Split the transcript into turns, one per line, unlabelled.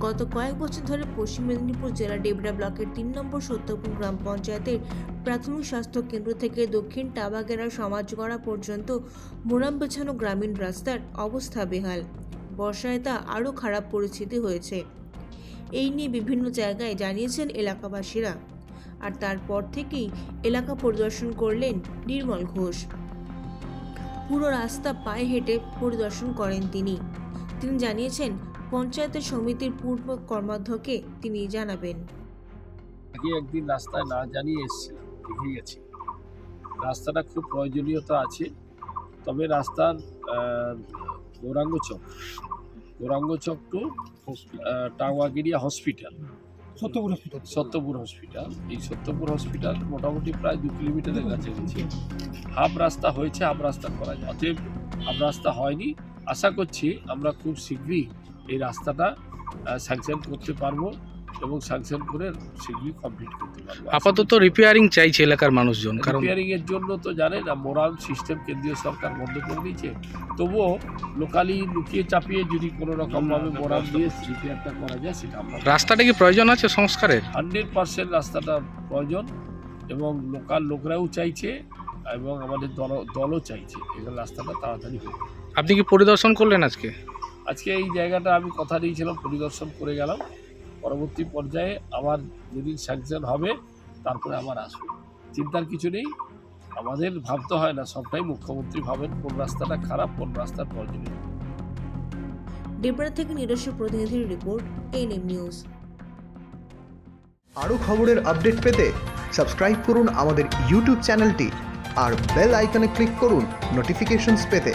গত কয়েক বছর ধরে পশ্চিম মেদিনীপুর জেলার ডেবরা ব্লকের তিন নম্বর সত্যপুর গ্রাম পঞ্চায়েতের প্রাথমিক স্বাস্থ্য কেন্দ্র থেকে দক্ষিণ টাবাগেরা সমাজগড়া পর্যন্ত মোরাম বেছানো গ্রামীণ রাস্তার অবস্থা বেহাল। বর্ষায় তা আরও খারাপ পরিস্থিতি হয়েছে। এই নিয়ে বিভিন্ন জায়গায় জানিয়েছেন এলাকাবাসীরা। আর তারপর থেকেই এলাকা পরিদর্শন করলেন নির্মল ঘোষ। পুরো রাস্তা পায়ে হেঁটে পরিদর্শন করেন তিনি। তিনি জানিয়েছেন পঞ্চায়েতের সমিতির পূর্ব কর্মাধ্যক্ষে তিনি জানাবেন।
আগে একদিন রাস্তায় না জানিয়ে এসেছিলাম দেখে গেছি রাস্তাটা খুব প্রয়োজনীয়তা আছে তবে রাস্তার Gouranga Chak Gouranga Chak to ah, Tangagiria hospital.
Satyapur hospital.
Satyapur hospital. এই সত্যপুর হসপিটাল মোটামুটি প্রায় দু কিলোমিটারের কাছে গেছে হাফ রাস্তা হয়েছে হাফ রাস্তা করা যায়। অতএব হাফ রাস্তা হয়নি। আশা করছি আমরা খুব শীঘ্রই এই রাস্তাটা স্যাংশন করতে পারব এবং স্যাংশন করে সেগুলি কমপ্লিট করতে পারব।
আপাতত রিপেয়ারিং চাইছে এলাকার মানুষজন কারণ
রিপেয়ারিং এর জন্য তো জানেন না মোরাল সিস্টেম কেন্দ্রীয় সরকার বন্ধ করে দিয়েছে। তবুও লোকালি লুকিয়ে চাপিয়ে যদি কোনো রকম ভাবে মোরাল দিয়ে রিপেয়ারটা করা যায় সেটা আমরা
রাস্তাটা কি প্রয়োজন আছে সংস্কারের?
হান্ড্রেড পার্সেন্ট রাস্তাটা প্রয়োজন এবং লোকাল লোকরাও চাইছে এবং আমাদের দল দলও চাইছে। এখানে রাস্তাটা তাড়াতাড়ি হোক।
আপনি কি পরিদর্শন করলেন আজকে?
আজকে এই জায়গাটা আমি কথা দিয়েছিলাম পরিদর্শন করে গেলাম। পরবর্তী পর্যায়ে আবার যেদিন স্যাংশন হবে তারপরে আবার আসবে। চিন্তার কিছু নেই আমাদের ভাবতে হয় না সবটাই মুখ্যমন্ত্রী ভাবেন কোন রাস্তাটা খারাপ কোন রাস্তার প্রয়োজনীয়।
ডেবরা থেকে নিজস্ব প্রতিনিধির রিপোর্ট এনএম নিউজ
আরও খবরের আপডেট পেতে সাবস্ক্রাইব করুন আমাদের ইউটিউব চ্যানেলটি আর বেল আইকনে ক্লিক করুন নোটিফিকেশনস পেতে।